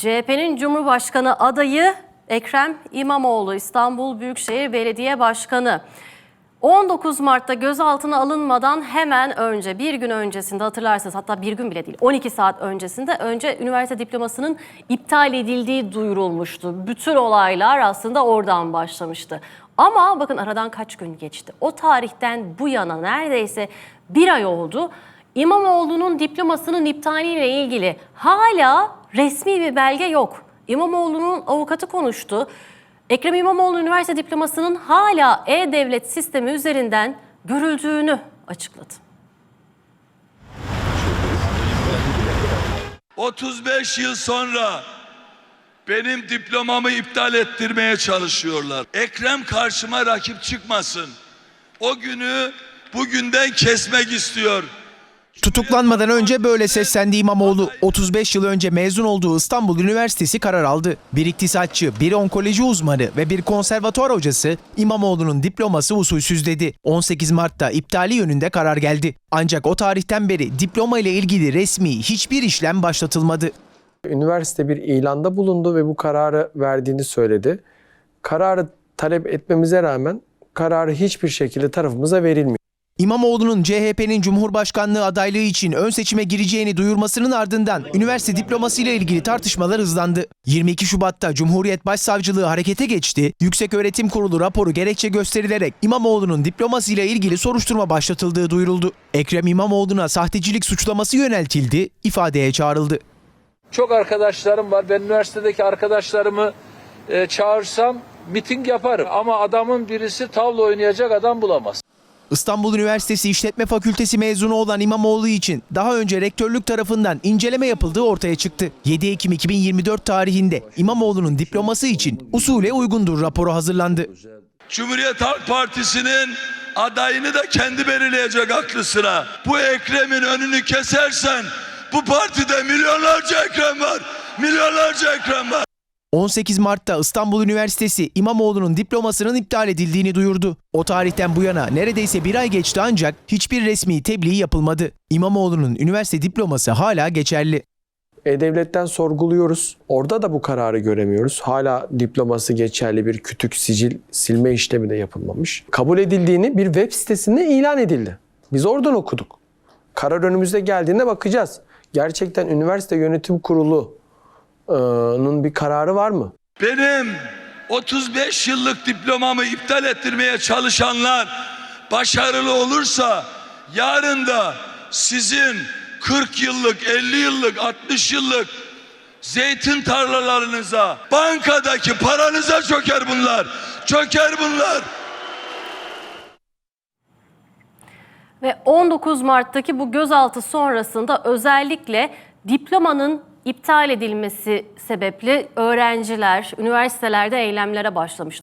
CHP'nin Cumhurbaşkanı adayı Ekrem İmamoğlu İstanbul Büyükşehir Belediye Başkanı. 19 Mart'ta gözaltına alınmadan hemen önce bir gün öncesinde hatırlarsınız hatta bir gün bile değil 12 saat öncesinde önce üniversite diplomasının iptal edildiği duyurulmuştu. Bütün olaylar aslında oradan başlamıştı. Ama bakın aradan kaç gün geçti. O tarihten bu yana neredeyse bir ay oldu. İmamoğlu'nun diplomasının iptaliyle ilgili hala resmi bir belge yok. İmamoğlu'nun avukatı konuştu. Ekrem İmamoğlu üniversite diplomasının hala e-devlet sistemi üzerinden görüldüğünü açıkladı. 35 yıl sonra benim diplomamı iptal ettirmeye çalışıyorlar. Ekrem karşıma rakip çıkmasın. O günü bugünden kesmek istiyor. Tutuklanmadan önce böyle seslendi İmamoğlu. 35 yıl önce mezun olduğu İstanbul Üniversitesi karar aldı. Bir iktisatçı, bir onkoloji uzmanı ve bir konservatuar hocası İmamoğlu'nun diploması usulsüz dedi. 18 Mart'ta iptali yönünde karar geldi. Ancak o tarihten beri diploma ile ilgili resmi hiçbir işlem başlatılmadı. Üniversite bir ilanda bulundu ve bu kararı verdiğini söyledi. Kararı talep etmemize rağmen kararı hiçbir şekilde tarafımıza verilmiyor. İmamoğlu'nun CHP'nin Cumhurbaşkanlığı adaylığı için ön seçime gireceğini duyurmasının ardından üniversite diplomasıyla ilgili tartışmalar hızlandı. 22 Şubat'ta Cumhuriyet Başsavcılığı harekete geçti. Yükseköğretim Kurulu raporu gerekçe gösterilerek İmamoğlu'nun diplomasıyla ilgili soruşturma başlatıldığı duyuruldu. Ekrem İmamoğlu'na sahtecilik suçlaması yöneltildi, ifadeye çağrıldı. Çok arkadaşlarım var. Ben üniversitedeki arkadaşlarımı e, çağırsam miting yaparım. Ama adamın birisi tavla oynayacak adam bulamaz. İstanbul Üniversitesi İşletme Fakültesi mezunu olan İmamoğlu için daha önce rektörlük tarafından inceleme yapıldığı ortaya çıktı. 7 Ekim 2024 tarihinde İmamoğlu'nun diploması için usule uygundur raporu hazırlandı. Cumhuriyet Halk Partisi'nin adayını da kendi belirleyecek aklı sıra. Bu Ekrem'in önünü kesersen bu partide milyonlarca Ekrem var. Milyonlarca Ekrem var. 18 Mart'ta İstanbul Üniversitesi İmamoğlu'nun diplomasının iptal edildiğini duyurdu. O tarihten bu yana neredeyse bir ay geçti ancak hiçbir resmi tebliğ yapılmadı. İmamoğlu'nun üniversite diploması hala geçerli. E-Devlet'ten sorguluyoruz. Orada da bu kararı göremiyoruz. Hala diploması geçerli bir kütük sicil silme işlemi de yapılmamış. Kabul edildiğini bir web sitesinde ilan edildi. Biz oradan okuduk. Karar önümüzde geldiğinde bakacağız. Gerçekten üniversite yönetim kurulunun bir kararı var mı? Benim 35 yıllık diplomamı iptal ettirmeye çalışanlar başarılı olursa yarın da sizin 40 yıllık, 50 yıllık, 60 yıllık zeytin tarlalarınıza, bankadaki paranıza çöker bunlar. Çöker bunlar. Ve 19 Mart'taki bu gözaltı sonrasında özellikle diplomanın iptal edilmesi sebeple öğrenciler üniversitelerde eylemlere başlamış.